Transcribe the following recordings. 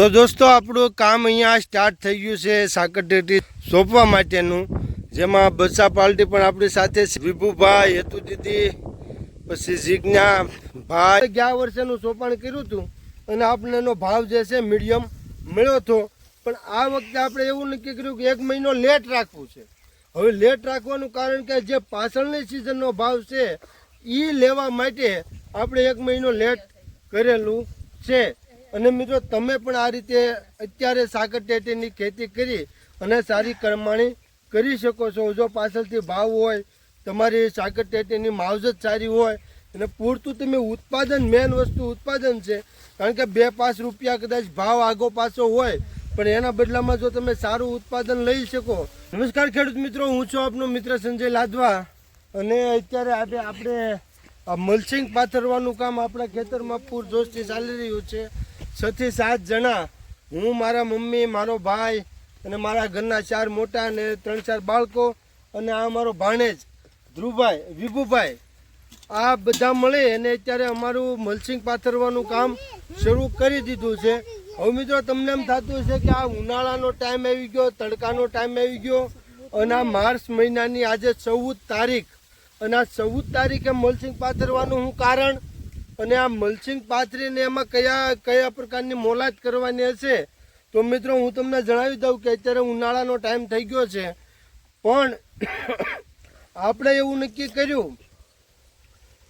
તો દોસ્તો, આપણું કામ અહીંયા સ્ટાર્ટ થઈ ગયું છે સાકરટેટી સોંપવા માટેનું, જેમાં બસા પાલટી પણ આપણી સાથે. વિભુભાઈ હેતુ દીદી પછી જીજ્ઞા ભાઈ. ગયા વર્ષેનું સોંપણ કર્યું હતું અને આપણે એનો ભાવ જે છે મીડિયમ મળ્યો હતો. પણ આ વખતે આપણે એવું નક્કી કર્યું કે એક મહિનો લેટ રાખવું છે. હવે લેટ રાખવાનું કારણ કે જે પાછળની સિઝનનો ભાવ છે એ લેવા માટે આપણે એક મહિનો લેટ કરેલું છે. અને મિત્રો, તમે પણ આ રીતે અત્યારે સાકર ટેટીની ખેતી કરી અને સારી કમાણી કરી શકો છો. જો પાછળથી ભાવ હોય, તમારી સાકર ટેટીની માવજત સારી હોય, અને પૂરતું તમે ઉત્પાદન મેન વસ્તુ ઉત્પાદન છે, કારણ કે બે, પાંચ રૂપિયા કદાચ ભાવ આગો પાછો હોય, પણ એના બદલામાં જો તમે સારું ઉત્પાદન લઈ શકો. નમસ્કાર ખેડૂત મિત્રો, હું છું આપનો મિત્ર સંજય લાદવા અને અત્યારે આજે આપણે આ પાથરવાનું કામ આપણા ખેતરમાં પૂરજોશથી ચાલી રહ્યું છે. છ થી સાત જણા, હું, મારા મમ્મી, મારો ભાઈ અને મારા ઘરના ચાર મોટા અને ત્રણ ચાર બાળકો અને આ મારો ભાણેજ, ધ્રુવભાઈ, વિભુભાઈ. આ બધા મળે અને અત્યારે અમારું મલસિંગ પાથરવાનું કામ શરૂ કરી દીધું છે. હવે મિત્રો, તમને એમ થતું હશે કે આ ઉનાળાનો ટાઈમ આવી ગયો, તડકાનો ટાઈમ આવી ગયો અને આ માર્ચ મહિનાની આજે ચૌદ તારીખ. અને આ ચૌદ તારીખે મલસિંગ પાથરવાનું હું કારણ અને આ મલ્ચિંગ પાથરીને એમાં કયા કયા પ્રકારની મોલાત કરવાની હશે? તો મિત્રો, હું તમને જણાવી દઉં કે અત્યારે ઉનાળાનો ટાઈમ થઈ ગયો છે. પણ આપણે એવું નક્કી કર્યું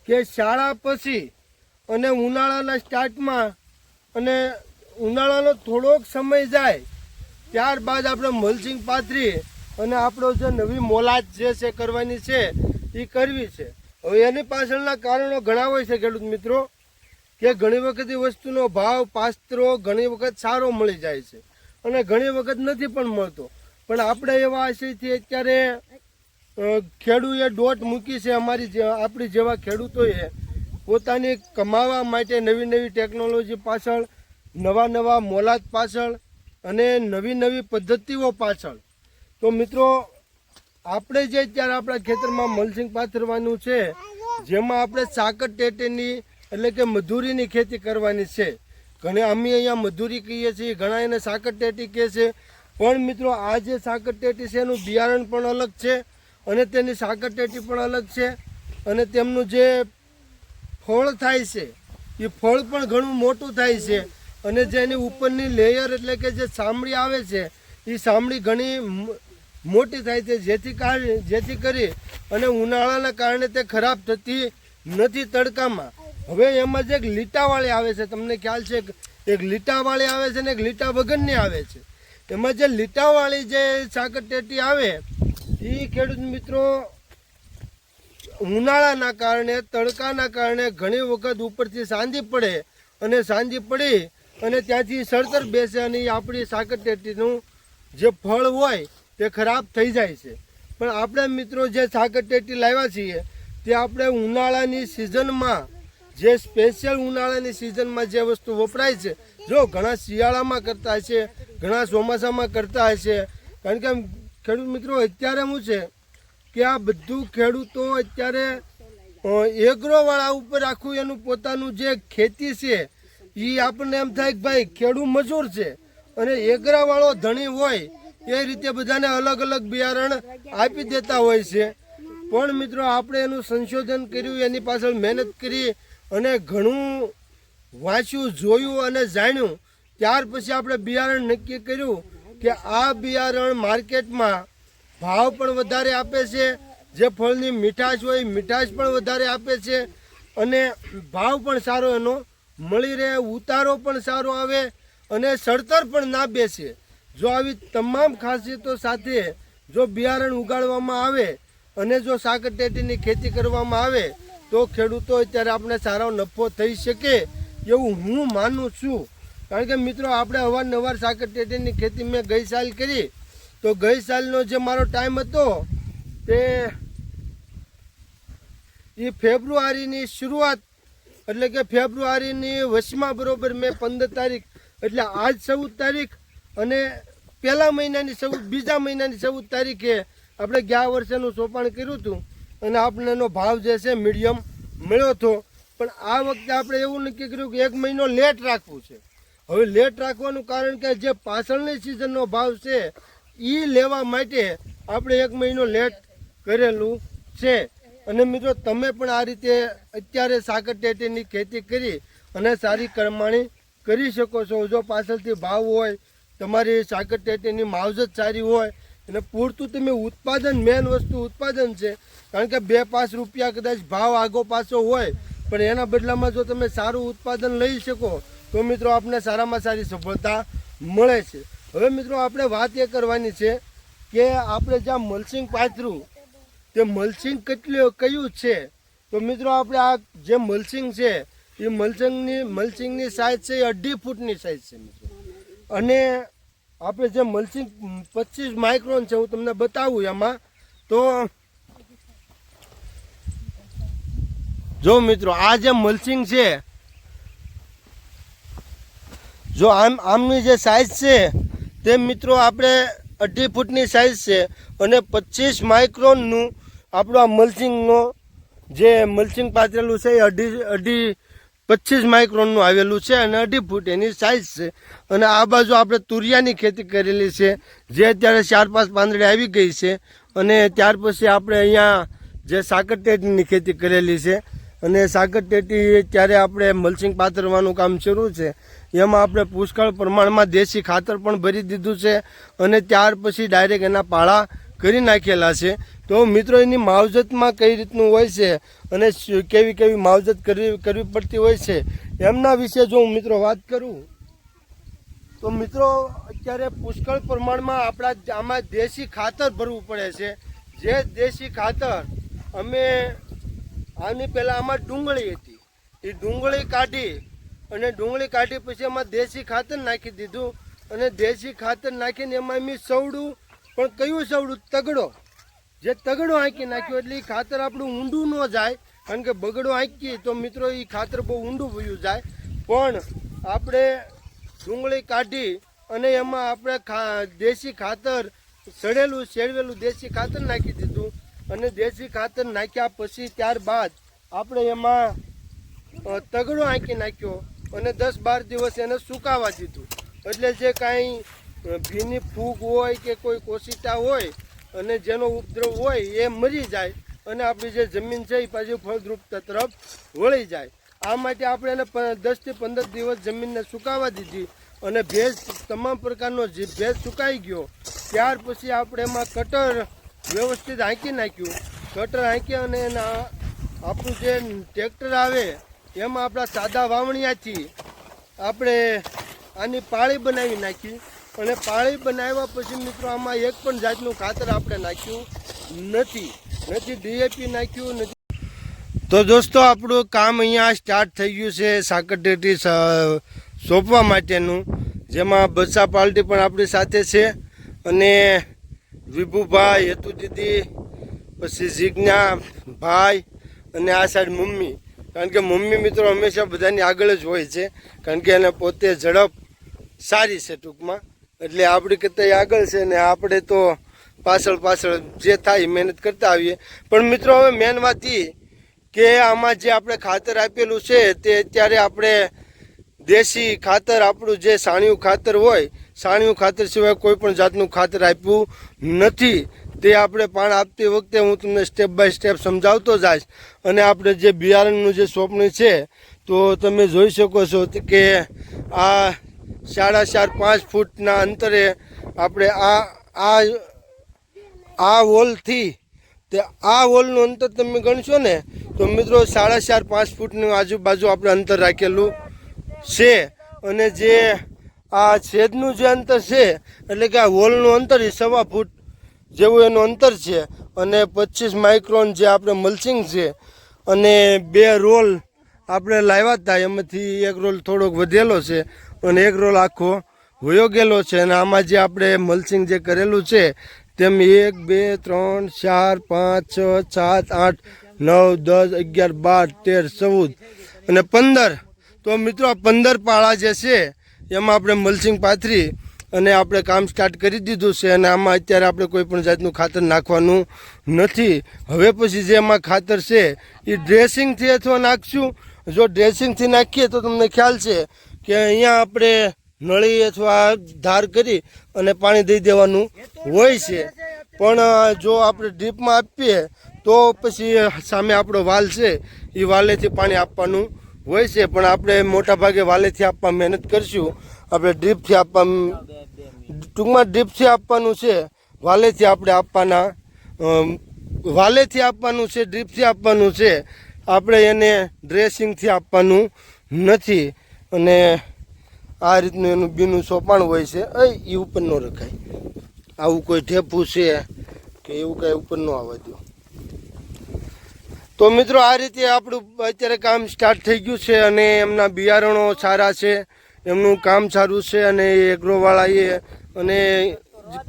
કે શાળા પછી અને ઉનાળાના સ્ટાર્ટમાં અને ઉનાળાનો થોડોક સમય જાય, ત્યારબાદ આપણે મલસિંગ પાથરી અને આપણો જે નવી મોલાત જે છે કરવાની છે, એ કરવી છે. હવે એની પાછળના કારણો ઘણા હોય છે, ખેડૂત મિત્રો, કે ઘણી વખત એ વસ્તુનો ભાવ પાસ્ત્રો ઘણી વખત સારો મળી જાય છે અને ઘણી વખત નથી પણ મળતો. પણ આપણે એવા આશયથી અત્યારે ખેડૂએ દોટ મૂકી છે અમારી આપણી જેવા ખેડૂતોએ પોતાની કમાવા માટે નવી નવી ટેકનોલોજી પાછળ, નવા નવા મોલાદ પાછળ અને નવી નવી પદ્ધતિઓ પાછળ. તો મિત્રો આપણે જે અત્યારે આપણા ખેતરમાં મલસિંગ પાથરવાનું છે, જેમાં આપણે સાકર ટેટેની એટલે કે મધુરીની ખેતી કરવાની છે. ઘણી અમે અહીંયા મધુરી કહીએ છીએ, ઘણા એને સાકર ટેટી કહે છે. પણ મિત્રો, આ જે સાકર ટેટી છે, એનું બિયારણ પણ અલગ છે અને તેની સાકર ટેટી પણ અલગ છે અને તેમનું જે ફળ થાય છે, એ ફળ પણ ઘણું મોટું થાય છે અને જેની ઉપરની લેયર એટલે કે જે સામડી આવે છે, એ સામડી ઘણી મોટી થાય છે. જેથી કારણે જેથી કરી અને ઉનાળાના કારણે તે ખરાબ થતી નથી તડકામાં. હવે એમાં જે એક લીટાવાળી આવે છે. તમને ખ્યાલ છે એક લીટાવાળી આવે છે ને એક લીટા વગરની આવે છે. એમાં જે લીટાવાળી જે સાકર ટેટી આવે, એ ખેડૂત મિત્રો ઉનાળાના કારણે, તડકાના કારણે ઘણી વખત ઉપરથી સાંજી પડે અને સાંજી પડી અને ત્યાંથી સળતર બેસે અને આપણી સાકર ટેટીનું જે ફળ હોય તે ખરાબ થઈ જાય છે. પણ આપણે મિત્રો જે સાકર ટેટી લાવ્યા છીએ, તે આપણે ઉનાળાની સિઝનમાં, જે સ્પેશિયલ ઉનાળાની સિઝનમાં જે વસ્તુ વપરાય છે, જો ઘણા શિયાળામાં કરતા હશે, ઘણા ચોમાસામાં કરતા હશે, કારણ કે ખેડૂત મિત્રો અત્યારે શું છે કે આ બધું ખેડૂતો અત્યારે એગ્રોવાળા ઉપર આખું એનું પોતાનું જે ખેતી છે એ આપણને એમ થાય કે ભાઈ ખેડૂત મજૂર છે. અને એગરાવાળો ધણી હોય એ રીતે બધાને અલગ અલગ બિયારણ આપી દેતા હોય છે. પણ મિત્રો, આપણે એનું સંશોધન કર્યું, એની પાછળ મહેનત કરી અને ઘણું વાંચ્યું, જોયું અને જાણ્યું. ત્યાર પછી આપણે બિયારણ નક્કી કર્યું કે આ બિયારણ માર્કેટમાં ભાવ પણ વધારે આપે છે, જે ફળની મીઠાશ હોય મીઠાશ પણ વધારે આપે છે અને ભાવ પણ સારો એનો મળી રહે, ઉતારો પણ સારો આવે અને સડતર પણ ના બેસે. જો આવી તમામ ખાસિયતો સાથે જો બિયારણ ઉગાડવામાં આવે અને જો સાકરટેટીની ખેતી કરવામાં આવે તો ખેડૂતો અત્યારે આપણે સારો નફો થઈ શકે એવું હું માનું છું. કારણ કે મિત્રો, આપણે અવારનવાર સાકરટેટીની ખેતી મેં ગઈ સાલ કરી. તો ગઈ સાલનો જે મારો ટાઈમ હતો તે એ ફેબ્રુઆરીની શરૂઆત, એટલે કે ફેબ્રુઆરીની વચમાં બરોબર મેં પંદર તારીખ, એટલે આજ ચૌદ તારીખ અને પહેલા મહિનાની ચૌદ બીજા મહિનાની ચૌદ તારીખે આપણે ગયા વર્ષેનું સોપાણ કર્યું હતું અને આપણે એનો ભાવ જે છે મીડિયમ મળ્યો હતો. પણ આ વખતે આપણે એવું નક્કી કર્યું કે એક મહિનો લેટ રાખવું છે. હવે લેટ રાખવાનું કારણ કે જે પાછળની સિઝનનો ભાવ છે એ લેવા માટે આપણે એક મહિનો લેટ કરેલું છે. અને મિત્રો, તમે પણ આ રીતે અત્યારે સાકર ટેટીની ખેતી કરી અને સારી કમાણી કરી શકો છો. જો પાછળથી ભાવ હોય તમારી સાકર ટેટીની માવજત સારી હોય અને પૂરતું તમે ઉત્પાદન મેન વસ્તુ ઉત્પાદન છે. કારણ કે બે પાંચ રૂપિયા કદાચ ભાવ આગો પાછો હોય, પણ એના બદલામાં જો તમે સારું ઉત્પાદન લઈ શકો, તો મિત્રો આપણે સારામાં સારી સફળતા મળે છે. હવે મિત્રો આપણે વાત એ કરવાની છે કે આપણે જ્યાં મલ્સિંગ પાથરું, તે મલસિંગ કેટલું, કયું છે? તો મિત્રો આપણે આ જે મલસિંગ છે, એ મલસિંગની મલ્સિંગની સાઇઝ છે એ અઢી ફૂટની સાઇઝ છે મિત્રો. અને આપણે જે મલ્સિંગ પચીસ માઇક્રોન છે, હું તમને બતાવું એમાં. તો જો મિત્રો, આ જે મલ્ચિંગ છે, જો આમ, આમની જે સાઇઝ છે તે મિત્રો આપણે અઢી ફૂટની સાઇઝ છે અને પચીસ માઇક્રોનનું આપણું આ મલ્ચિંગનો જે મલ્ચિંગ પાથરેલું છે એ અઢી અઢી પચીસ માઇક્રોનનું આવેલું છે અને અઢી ફૂટ એની સાઇઝ છે. અને આ બાજુ આપણે તુરિયાની ખેતી કરેલી છે, જે અત્યારે ચાર પાંચ પાંદડી આવી ગઈ છે. અને ત્યાર પછી આપણે અહીંયા જે સાકર ટેટીની ખેતી કરેલી છે, અને સાકર ટેટી ત્યારે આપણે મલ્ચિંગ પાથરવાનું કામ શરૂ છે. એમાં આપણે પુષ્કળ પ્રમાણમાં દેશી ખાતર પણ ભરી દીધું છે, અને ત્યાર પછી ડાયરેક્ટ એના પાળા કરી નાખેલા છે. તો મિત્રો, એની માવજતમાં કઈ રીતનું હોય છે અને કેવી કેવી માવજત કરવી કરવી પડતી હોય છે, એમના વિશે જો હું મિત્રો વાત કરું, તો મિત્રો, અત્યારે પુષ્કળ પ્રમાણમાં આપણા આમાં દેશી ખાતર ભરવું પડે છે. જે દેશી ખાતર અમે આની પહેલાં આમાં ડુંગળી હતી. એ ડુંગળી કાઢી અને ડુંગળી કાઢી પછી એમાં દેશી ખાતર નાખી દીધું અને દેશી ખાતર નાખીને એમાં એમ સવડું પણ કયું સવડું તગડો? જે તગડો આંકી નાખ્યો એટલે એ ખાતર આપણું ઊંડું ન જાય. કારણ કે બગડો આંકીએ તો મિત્રો એ ખાતર બહુ ઊંડું વયું જાય. પણ આપણે ડુંગળી કાઢી અને એમાં આપણે દેશી ખાતર, સડેલું શેડવેલું દેશી ખાતર નાખી દીધું. અને દેશી ખાતર નાખ્યા પછી ત્યારબાદ આપણે એમાં તગડો આંકી નાખ્યો અને દસ બાર દિવસ એને સુકાવા દીધું. એટલે જે કાંઈ ભીની ફૂગ હોય કે કોઈ કોશિતા હોય અને જેનો ઉપદ્રવ હોય એ મરી જાય અને આપણી જે જમીન છે એ પાછી ફળદ્રુપતા તરફ વળી જાય. આ માટે આપણે એને દસથી પંદર દિવસ જમીનને સુકાવા દીધી અને ભેજ તમામ પ્રકારનો જે ભેજ સુકાઈ ગયો, ત્યાર પછી આપણે એમાં કટર વ્યવસ્થિત હાંકી નાખ્યું. કટર હાંકી અને એના આપણું જે ટ્રેક્ટર આવે, એમાં આપણા સાદા વાવણિયાથી આપણે આની પાળી બનાવી નાખી. અને પાળી બનાવ્યા પછી મિત્રો આમાં એક પણ જાતનું ખાતર આપણે નાખ્યું નથી. નથી ડીએપી નાખ્યું, નથી. તો દોસ્તો, આપણું કામ અહીંયા સ્ટાર્ટ થઈ ગયું છે સાકરટેટી સોંપવા માટેનું, જેમાં બચ્ચા પાર્ટી પણ આપણી સાથે છે. અને વિભુભાઈ હેતુ દીદી પછી જીજ્ઞા ભાઈ અને આ સાઈડ મમ્મી. કારણ કે મમ્મી મિત્રો હંમેશા બધાની આગળ જ હોય છે. કારણ કે એને પોતે ઝડપ સારી છે ટૂંકમાં. એટલે આપણી કરતાં આગળ છે ને આપણે તો પાછળ પાછળ જે થાય મહેનત કરતા આવીએ. પણ મિત્રો, હવે મેન વાત કે આમાં જે આપણે ખાતર આપેલું છે તે અત્યારે આપણે દેશી ખાતર, આપણું જે સાણિયું ખાતર હોય, સાણિયું ખાતર સિવાય કોઈ પણ જાતનું ખાતર આપ્યું નથી. તે આપણે પાણ આપતી વખતે હું તમને સ્ટેપ બાય સ્ટેપ સમજાવતો જઈશ. અને આપણે જે બિયારણનું જે સોંપણી છે, તો તમે જોઈ શકો છો કે આ સાડા ચાર, પાંચ ફૂટના અંતરે આપણે આ આ આ વોલથી તે આ વોલનું અંતર તમે ગણશો ને, તો મિત્રો સાડા ચાર, પાંચ ફૂટની આજુબાજુ આપણે અંતર રાખેલું છે. અને જે આ છેદનું જે અંતર છે, એટલે કે આ વોલનું અંતર એ સવા ફૂટ જેવું એનું અંતર છે. અને પચીસ માઇક્રોન જે આપણે મલ્ચિંગ છે, અને બે રોલ આપણે લાવ્યા હતા એમાંથી એક રોલ થોડોક વધેલો છે. અને એક રોલ આખો વયો ગયેલો છે અને આમાં જે આપણે મલ્સિંગ જે કરેલું છે, તેમ એક, બે, ત્રણ, ચાર, પાંચ, છ, સાત, આઠ, નવ, દસ, અગિયાર, બાર, તેર, ચૌદ અને પંદર. તો મિત્રો આ પંદર પાળા જે છે, એમાં આપણે મલસિંગ પાથરી અને આપણે કામ સ્ટાર્ટ કરી દીધું છે અને આમાં અત્યારે આપણે કોઈ પણ જાતનું ખાતર નાખવાનું નથી. હવે પછી જે એમાં ખાતર છે, એ ડ્રેસિંગથી અથવા નાખશું. જો ડ્રેસિંગથી નાખીએ તો તમને ખ્યાલ છે કે અહીંયા આપણે નળી અથવા ધાર કરી અને પાણી દઈ દેવાનું હોય છે. પણ જો આપણે ડ્રીપમાં આપીએ, તો પછી સામે આપણો વાલ છે, એ વાલેથી પાણી આપવાનું હોય છે. પણ આપણે મોટા ભાગે વાલેથી આપવા મહેનત કરીશું. આપણે ડ્રીપથી આપવા ટૂંકમાં ડ્રીપથી આપવાનું છે. વાલેથી આપણે આપવાના વાલેથી આપવાનું છે ડ્રીપથી આપવાનું છે. આપણે એને ડ્રેસિંગથી આપવાનું નથી. અને આ રીતનું એનું બીનું સોપાણ હોય છે એ ઉપર ન રખાય. આવું કોઈ ઠેપું છે કે એવું કાંઈ ઉપર ન આવવા દો. તો મિત્રો, આ રીતે આપણું અત્યારે કામ સ્ટાર્ટ થઈ ગયું છે અને એમના બિયારણો સારા છે, એમનું કામ સારું છે અને એગ્રોવાળાએ અને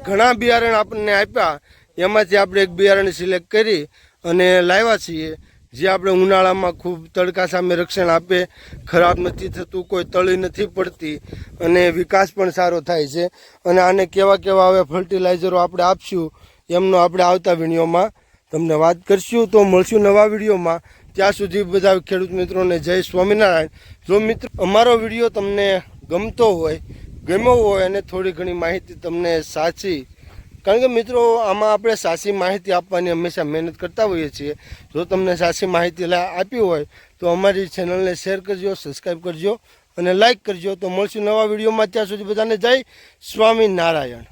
ઘણા બિયારણ આપણને આપ્યા. એમાંથી આપણે એક બિયારણ સિલેક્ટ કરી અને લાવ્યા છીએ. જે આપણે ઉનાળામાં ખૂબ તડકા સામે રક્ષણ આપે, ખરાબ નથી થતું, કોઈ તળી નથી પડતી અને વિકાસ પણ સારો થાય છે. અને આને કેવા કેવા હવે ફર્ટિલાઇઝરો આપણે આપશું, એમનો આપણે આવતા વિડીયોમાં તમને વાત કરશું. તો મળશું નવા વિડીયોમાં. ત્યાં સુધી બધા ખેડૂત મિત્રોને જય સ્વામિનારાયણ. જો મિત્રો, અમારો વીડિયો તમને ગમતો હોય, ગમ્યો હોય અને થોડી ઘણી માહિતી તમને સાચી કારણ કે મિત્રો, આમાં આપણે સાચી માહિતી આપવાની હંમેશા મહેનત કરતા હોઈએ છીએ. જો તમને સાચી માહિતી આપી હોય, તો અમારી ચેનલને શેર કરજો સબસ્ક્રાઈબ કરજો અને લાઇક કરજો. તો મળશું નવા વિડીયોમાં. ત્યાં સુધી બધાને જય સ્વામિનારાયણ.